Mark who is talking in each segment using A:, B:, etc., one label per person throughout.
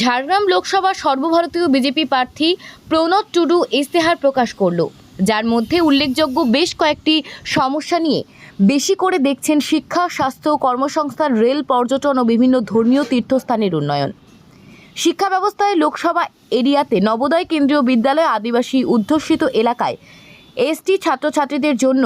A: ঝাড়গ্রাম লোকসভা সর্বভারতীয় বিজেপি প্রার্থী প্রণব টুডু ইস্তেহার প্রকাশ করল, যার মধ্যে উল্লেখযোগ্য বেশ কয়েকটি সমস্যা নিয়ে। বেশি করে দেখছেন শিক্ষা, স্বাস্থ্য, কর্মসংস্থান, রেল, পর্যটন ও বিভিন্ন ধর্মীয় তীর্থস্থানের উন্নয়ন। শিক্ষা ব্যবস্থায় লোকসভা এরিয়াতে নবোদয় কেন্দ্রীয় বিদ্যালয় আদিবাসী অধ্যুষিত এলাকায় এসটি ছাত্রছাত্রীদের জন্য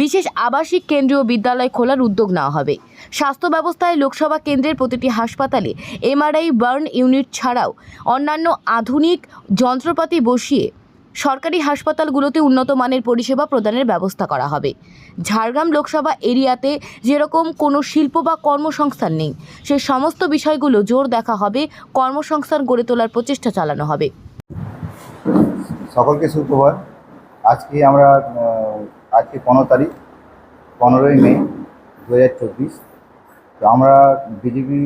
A: বিশেষ আবাসিক কেন্দ্রীয় বিদ্যালয় খোলার উদ্যোগ নেওয়া হবে। স্বাস্থ্য ব্যবস্থায় লোকসভা কেন্দ্রের প্রতিটি হাসপাতালে এমআরআই বার্ন ইউনিট ছাড়াও অন্যান্য আধুনিক যন্ত্রপাতি বসিয়ে সরকারি হাসপাতালগুলোতে উন্নত মানের পরিষেবা প্রদানের ব্যবস্থা করা হবে। ঝাড়গ্রাম লোকসভা এরিয়াতে যেরকম কোনো শিল্প বা কর্মসংস্থান নেই, সে সমস্ত বিষয়গুলো জোর দেখা হবে, কর্মসংস্থান গড়ে তোলার প্রচেষ্টা চালানো হবে।
B: সকলকে সুপ্রভাত। আজকে আমরা আজকে পনেরো তারিখ, পনেরোই মে দু হাজার চব্বিশ। তো আমরা বিজেপি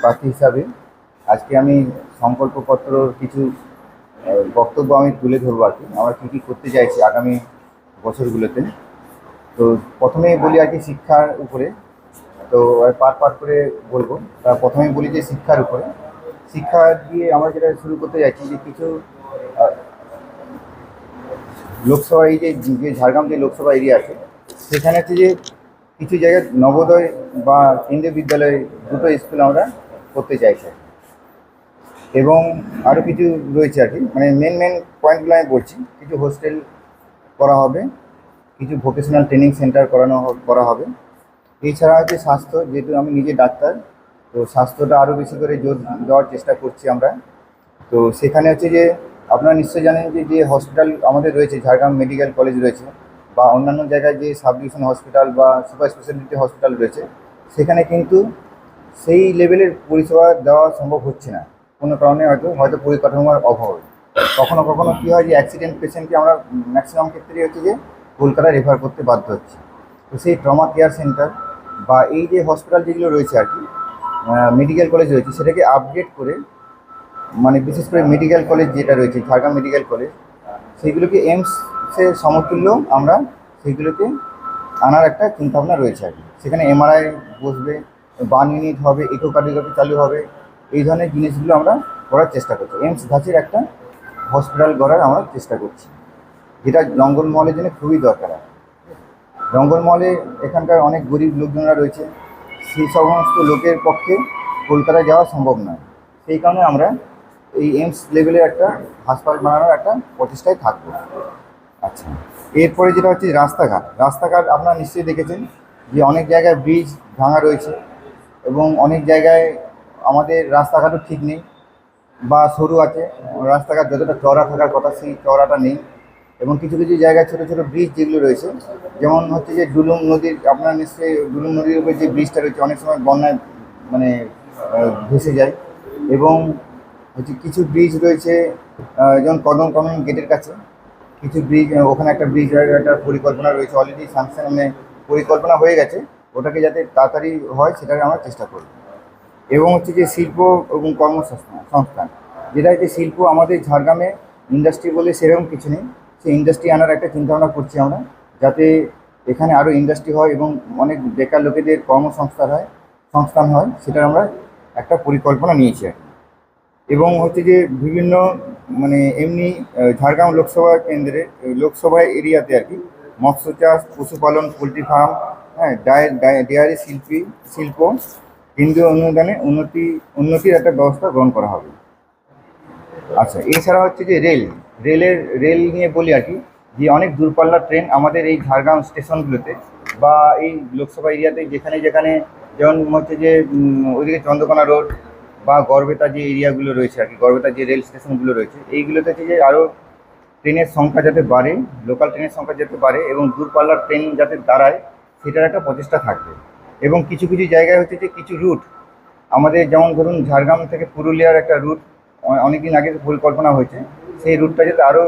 B: প্রার্থী হিসাবে আজকে আমি সংকল্পপত্র কিছু বক্তব্য আমি তুলে ধরবো আর কি। আমরা কী কী করতে চাইছি আগামী বছরগুলোতে। তো প্রথমেই বলি আর কি শিক্ষার উপরে। তো পার পার করে বলব। তা প্রথমেই বলি যে শিক্ষার উপরে। শিক্ষা দিয়ে আমরা যেটা শুরু করতে যাচ্ছি যে কিছু লোকসভা এই যে যে ঝাড়গ্রাম যে লোকসভা এরিয়া আছে, সেখানে হচ্ছে যে কিছু জায়গায় নবোদয় বা কেন্দ্রীয় বিদ্যালয় দুটো স্কুল আমরা করতে চাইছি। এবং আরও কিছু রয়েছে আর কি। মানে মেন মেন পয়েন্টগুলো আমি বলছি। কিছু হোস্টেল করা হবে, কিছু ভোকেশনাল ট্রেনিং সেন্টার করানো করা হবে। এছাড়া হচ্ছে স্বাস্থ্য, যেহেতু আমি নিজে ডাক্তার, তো স্বাস্থ্যটা আরও বেশি করে জোর দেওয়ার চেষ্টা করছি আমরা। তো সেখানে হচ্ছে যে আপনারা নিশ্চয়ই জানেন যে যে হসপিটাল আমাদের রয়েছে, ঝাড়গ্রাম মেডিকেল কলেজ রয়েছে বা অন্যান্য জায়গায় যে সাব ডিভিশন হসপিটাল বা সুপার স্পেশালিটি হসপিটাল রয়েছে, সেখানে কিন্তু সেই লেভেলের পরিষেবা দেওয়া সম্ভব হচ্ছে না। কোনো কারণে হয়তো হয়তো পরিকাঠামোর অভাবে। কখনো কখনো কী হয় যে অ্যাক্সিডেন্ট পেশেন্টকে আমরা ম্যাক্সিমাম ক্ষেত্রেই হচ্ছে যে কলকাতায় রেফার করতে বাধ্য হচ্ছি। তো সেই ট্রমা কেয়ার সেন্টার বা এই যে হসপিটাল যেগুলো রয়েছে আর কি মেডিকেল কলেজ রয়েছে, সেটাকে আপগ্রেড করে মানে বিশেষ করে মেডিকেল কলেজ যেটা রয়েছে, ঝাড়গ্রাম মেডিকেল কলেজ সেইগুলোকে এইমসের সমতুল্য আমরা সেইগুলোকে আনার একটা চিন্তাভাবনা রয়েছে আর কি। সেখানে এমআরআই বসবে বার্ন ইউনিট হবে ইকোকার্ডিওগ্রাফি চালু হবে, এই ধরনের জিনিসগুলো আমরা করার চেষ্টা করছি। এইমস ধাঁচের একটা হসপিটাল গড়ার আমরা চেষ্টা করছি। যেটা জঙ্গলমহলের জন্য খুবই দরকার জঙ্গলমহলে এখানকার অনেক গরিব লোকজনরা রয়েছে, সেই সমস্ত লোকের পক্ষে কলকাতায় যাওয়া সম্ভব নয়। সেই কারণে আমরা এই এইমস লেভেলের একটা হাসপাতাল বানানোর একটা প্রচেষ্টায় থাকব। আচ্ছা এরপরে যেটা হচ্ছে রাস্তাঘাট। রাস্তাঘাট আপনারা নিশ্চয়ই দেখেছেন যে অনেক জায়গায় ব্রিজ ভাঙা রয়েছে এবং অনেক জায়গায় আমাদের রাস্তাঘাটও ঠিক নেই বা সরু আছে। রাস্তাঘাট যতটা চওড়া থাকার কথা, সেই চওড়াটা নেই এবং কিছু কিছু জায়গায় ছোটো ছোটো ব্রিজ যেগুলো রয়েছে, যেমন হচ্ছে যে ডুলুং নদীর, আপনারা নিশ্চয়ই ডুলুং নদীর উপরে যে ব্রিজটা রয়েছে, অনেক সময় বন্যায় মানে ভেসে যায় এবং হচ্ছে কিছু ব্রিজ রয়েছে যেমন কদম কদম গেটের কাছে। কিছু ব্রিজ ওখানে একটা ব্রিজ একটা পরিকল্পনা রয়েছে। অলরেডি স্যাংশন মানে পরিকল্পনা হয়ে গেছে। ওটাকে যাতে তাড়াতাড়ি হয়, সেটাকে আমরা চেষ্টা করব। এবং হচ্ছে যে শিল্প এবং কর্মসংস্থান সংস্থান। যেটা হচ্ছে শিল্প আমাদের ঝাড়গ্রামে ইন্ডাস্ট্রি বলে সেরকম কিছু নেই। সেই ইন্ডাস্ট্রি আনার একটা চিন্তাভাবনা করছি আমরা, যাতে এখানে আরও ইন্ডাস্ট্রি হয় এবং অনেক বেকার লোকেদের কর্মসংস্থান হয়, সংস্থান হয়, সেটার আমরা একটা পরিকল্পনা নিয়েছি আর। এবং হচ্ছে যে বিভিন্ন মানে এমনি ঝাড়গ্রাম লোকসভা কেন্দ্রে, লোকসভা এরিয়াতে আর কি, মৎস্য চাষ, পশুপালন, পোলট্রি ফার্ম হ্যাঁ ডায় ডেয়ারি শিল্পী, শিল্প কেন্দ্রীয় অনুদানে উন্নতি, উন্নতির একটা ব্যবস্থা গ্রহণ করা হবে। আচ্ছা এছাড়া হচ্ছে যে রেল, রেলের, রেল নিয়ে বলি আর কি, যে অনেক দূরপাল্লার ট্রেন আমাদের এই ঝাড়গ্রাম স্টেশনগুলোতে বা এই লোকসভা এরিয়াতে যেখানে যেখানে যেমন হচ্ছে যে ওইদিকে চন্দ্রকোনা রোড বা গড়বেতা যে এরিয়াগুলো রয়েছে আর কি গড়বেতা যে রেল স্টেশনগুলো রয়েছে এইগুলোতে যে আরও ট্রেনের সংখ্যা যাতে বাড়ে, লোকাল ট্রেনের সংখ্যা যাতে বাড়ে এবং দূরপাল্লার ট্রেন যাতে দাঁড়ায়, সেটার একটা প্রচেষ্টা থাকবে। এবং কিছু কিছু জায়গায় হচ্ছে যে কিছু রুট, আমাদের যেমন ধরুন ঝাড়গ্রাম থেকে পুরুলিয়ার একটা রুট অনেকদিন আগে পরিকল্পনা হয়েছে, সেই রুটটা যাতে আরও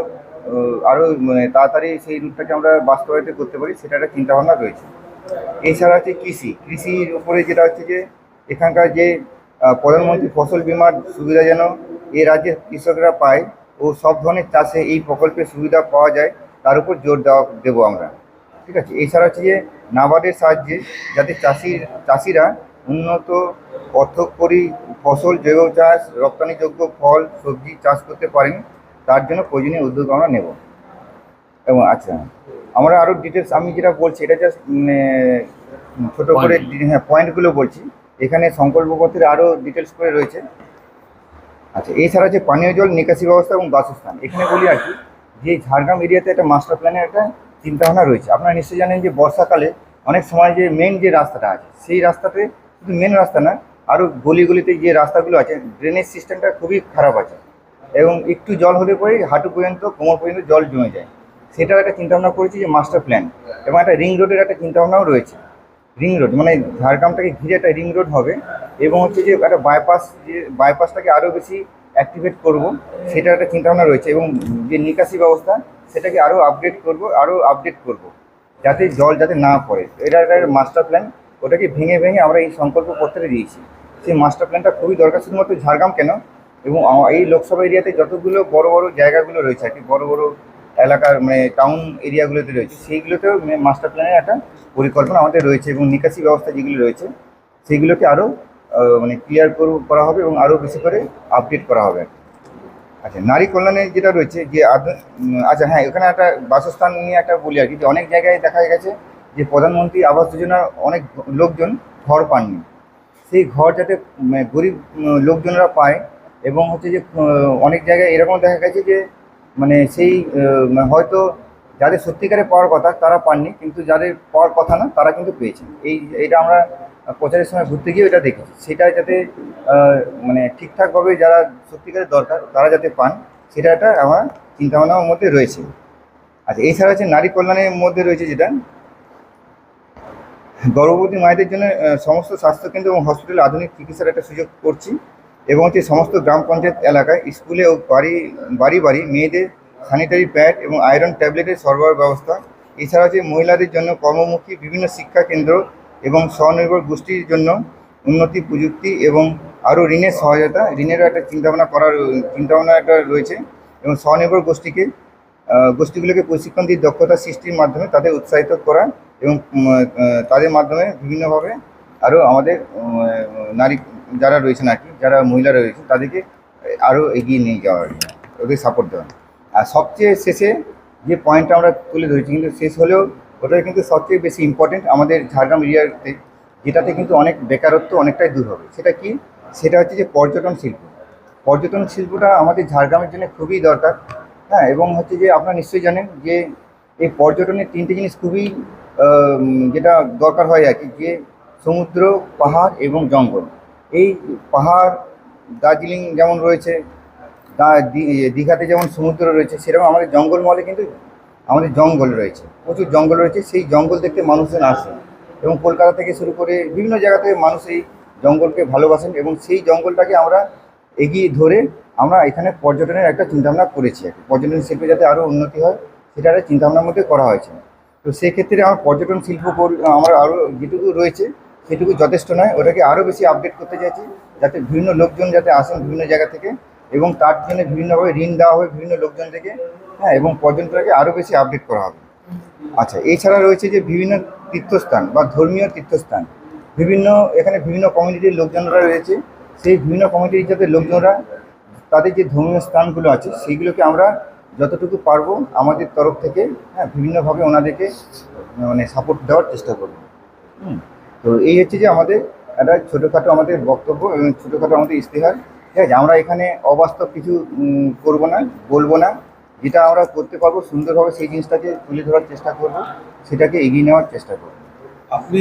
B: আরও মানে তাড়াতাড়ি সেই রুটটাকে আমরা বাস্তবায়িত করতে পারি, সেটা একটা চিন্তাভাবনা রয়েছে। এছাড়া হচ্ছে কৃষি, কৃষির উপরে যেটা হচ্ছে যে এখানকার যে প্রধানমন্ত্রী ফসল বীমার সুবিধা যেন এ রাজ্যের কৃষকরা পায় ও সব ধরনের চাষে এই প্রকল্পের সুবিধা পাওয়া যায় তার উপর জোর দেওয়া দেবো আমরা। ঠিক আছে? এছাড়া হচ্ছে যে নাবার্ডের সাহায্যে যাতে চাষির চাষিরা উন্নত অর্থকরী ফসল জৈব চাষ রপ্তানিযোগ্য ফল সবজি চাষ করতে পারেন তার জন্য প্রয়োজনীয় উদ্যোগ আমরা নেব। এবং আচ্ছা আমরা আরও ডিটেলস আমি যেটা বলছি এটা জাস্ট ছোটো করে হ্যাঁ পয়েন্টগুলো বলছি। এখানে সংকল্পপত্রে আরও ডিটেলস করে রয়েছে। আচ্ছা এছাড়া যে পানীয় জল নিকাশি ব্যবস্থা এবং বাসস্থান। এখানে বলি আর কি, যে ঝাড়গ্রাম এরিয়াতে একটা মাস্টার প্ল্যানের একটা চিন্তাভাবনা রয়েছে। আপনারা নিশ্চয়ই জানেন যে বর্ষাকালে অনেক সময় যে মেন যে রাস্তাটা আছে, সেই রাস্তাতে শুধু মেন রাস্তা না আরও গলিগুলিতে যে রাস্তাগুলো আছে ড্রেনেজ সিস্টেমটা খুবই খারাপ আছে। এবং একটু জল হলে পরেই হাঁটু পর্যন্ত, কোমর পর্যন্ত জল জমে যায়। সেটার একটা চিন্তাভাবনা করেছি যে মাস্টার প্ল্যান এবং একটা রিং রোডের একটা চিন্তাভাবনাও রয়েছে। রিং রোড মানে ঝাড়গ্রামটাকে ঘিরে একটা রিং রোড হবে এবং হচ্ছে যে একটা বাইপাস যে বাইপাসটাকে আরও বেশি অ্যাক্টিভেট করব, সেটার একটা চিন্তাভাবনা রয়েছে এবং যে নিকাশি ব্যবস্থা, সেটাকে আরও আপডেট করব আরও আপডেট করব, যাতে জল যাতে না পড়ে। এটা একটা মাস্টার প্ল্যান ওটাকে ভেঙে ভেঙে আমরা এই সংকল্প পত্রে দিয়েছি। সেই মাস্টার প্ল্যানটা খুবই দরকার, শুধুমাত্র ঝাড়গ্রাম কেন? এবং এই লোকসভা এরিয়াতে যতগুলো বড় বড় জায়গাগুলো রয়েছে আর কি, বড় বড় এলাকার মানে টাউন এরিয়াগুলোতে রয়েছে। সেইগুলোতেও মাস্টার প্ল্যানের একটা পরিকল্পনা আমাদের রয়েছে এবং নিকাশি ব্যবস্থা যেগুলো রয়েছে সেইগুলোকে আরও মানে ক্লিয়ার করা হবে এবং আরও বেশি করে আপডেট করা হবে। আচ্ছা নারী কল্যাণে যেটা রয়েছে যে আচ্ছা হ্যাঁ এখানে একটা বাসস্থান নিয়ে একটা বলি আর কি যে অনেক জায়গায় দেখা গেছে যে প্রধানমন্ত্রী আবাস যোজনার অনেক লোকজন ঘর পাননি। সেই ঘর যাতে গরিব উম, লোকজনরা পায় এবং হচ্ছে যে অনেক জায়গায় এরকম দেখা গেছে যে মানে সেই হয়তো যাদের সত্যিকারে পাওয়ার কথা তারা পাননি, কিন্তু যাদের পাওয়ার কথা না, তারা কিন্তু পেয়েছেন। এই এটা আমরা প্রচারের সময় ঘুরতে গিয়ে এটা দেখেছি। সেটা যাতে মানে ঠিকঠাকভাবে যারা সত্যিকারের দরকার, তারা যাতে পান, সেটা একটা আমার চিন্তাভাবনার মধ্যে রয়েছে। আচ্ছা এছাড়া হচ্ছে নারী কল্যাণের মধ্যে রয়েছে যেটা। গর্ভবতী মায়েদের জন্য সমস্ত স্বাস্থ্যকেন্দ্র এবং হসপিটালে আধুনিক চিকিৎসার একটা সুযোগ করছি। এবং হচ্ছে সমস্ত গ্রাম পঞ্চায়েত এলাকায় স্কুলে ও বাড়ি বাড়ি বাড়ি মেয়েদের স্যানিটারি প্যাড এবং আয়রন ট্যাবলেটের সরবরাহ ব্যবস্থা। এছাড়া হচ্ছে মহিলাদের জন্য কর্মমুখী বিভিন্ন শিক্ষা কেন্দ্র এবং স্বনির্ভর গোষ্ঠীর জন্য উন্নতি প্রযুক্তি এবং আরও ঋণের সহায়তা, ঋণেরও একটা চিন্তাভাবনা করার, চিন্তাভাবনা একটা রয়েছে এবং স্বনির্ভর গোষ্ঠীকে গোষ্ঠীগুলোকে প্রশিক্ষণ দিয়ে দক্ষতা সৃষ্টির মাধ্যমে তাদের উৎসাহিত করা এবং তাদের মাধ্যমে বিভিন্নভাবে আরও আমাদের নারী যারা রয়েছেন আর কি যারা মহিলারা রয়েছে তাদেরকে আরও এগিয়ে নিয়ে যাওয়া আর কি, ওদের সাপোর্ট দেওয়া আর সবচেয়ে শেষে যে পয়েন্টটা আমরা তুলে ধরেছি কিন্তু শেষ হলেও ওটাই কিন্তু সবচেয়ে বেশি ইম্পর্টেন্ট আমাদের ঝাড়গ্রাম এরিয়াতে যেটাতে কিন্তু অনেক বেকারত্ব অনেকটাই দূর হবে। সেটা কি? সেটা হচ্ছে যে পর্যটন শিল্প। পর্যটন শিল্পটা আমাদের ঝাড়গ্রামের জন্য খুবই দরকার হ্যাঁ এবং হচ্ছে যে আপনারা নিশ্চয়ই জানেন যে এই পর্যটনের তিনটে জিনিস খুবই যেটা দরকার হয় আর কি যে সমুদ্র পাহাড় এবং জঙ্গল। এই পাহাড়, দার্জিলিং যেমন রয়েছে দীঘাতে যেমন সমুদ্র রয়েছে, সেরকম আমাদের জঙ্গলমহলে কিন্তু আমাদের জঙ্গল রয়েছে, প্রচুর জঙ্গল রয়েছে, সেই জঙ্গল দেখতে মানুষজন আসে এবং কলকাতা থেকে শুরু করে বিভিন্ন জায়গা থেকে মানুষ এই জঙ্গলকে ভালোবাসেন এবং সেই জঙ্গলটাকে আমরা এগিয়ে ধরে আমরা এখানে পর্যটনের একটা চিন্তাভাবনা করেছি। পর্যটন শিল্পে যাতে আরও উন্নতি হয়, সেটা একটা চিন্তাভাবনার মধ্যে করা হয়েছে তো সেক্ষেত্রে আমার পর্যটন শিল্প আমার আরও যেটুকু রয়েছে সেটুকু যথেষ্ট নয়। ওটাকে আরও বেশি আপডেট করতে চাইছি, যাতে বিভিন্ন লোকজন যাতে আসেন বিভিন্ন জায়গা থেকে এবং তার জন্য বিভিন্নভাবে ঋণ দেওয়া হবে বিভিন্ন লোকজন থেকে হ্যাঁ এবং পর্যটনটাকে আরও বেশি আপডেট করা হবে। আচ্ছা এছাড়া রয়েছে যে বিভিন্ন তীর্থস্থান বা ধর্মীয় তীর্থস্থান, বিভিন্ন এখানে বিভিন্ন কমিউনিটির লোকজনরা রয়েছে। সেই বিভিন্ন কমিউনিটির যাতে লোকজনরা তাদের যে ধর্মীয় স্থানগুলো আছে সেইগুলোকে আমরা যতটুকু পারব আমাদের তরফ থেকে হ্যাঁ বিভিন্নভাবে ওনাদেরকে মানে সাপোর্ট দেওয়ার চেষ্টা করব। হুম। তো এই হচ্ছে যে আমাদের একটা ছোটোখাটো আমাদের বক্তব্য এবং ছোটোখাটো আমাদের ইস্তেহার ঠিক আছে? আমরা এখানে অবাস্তব কিছু করব না, বলব না। যেটা আমরা করতে পারব, সুন্দরভাবে সেই জিনিসটাকে তুলে ধরার চেষ্টা করব, সেটাকে এগিয়ে নেওয়ার চেষ্টা করব।
C: আপনি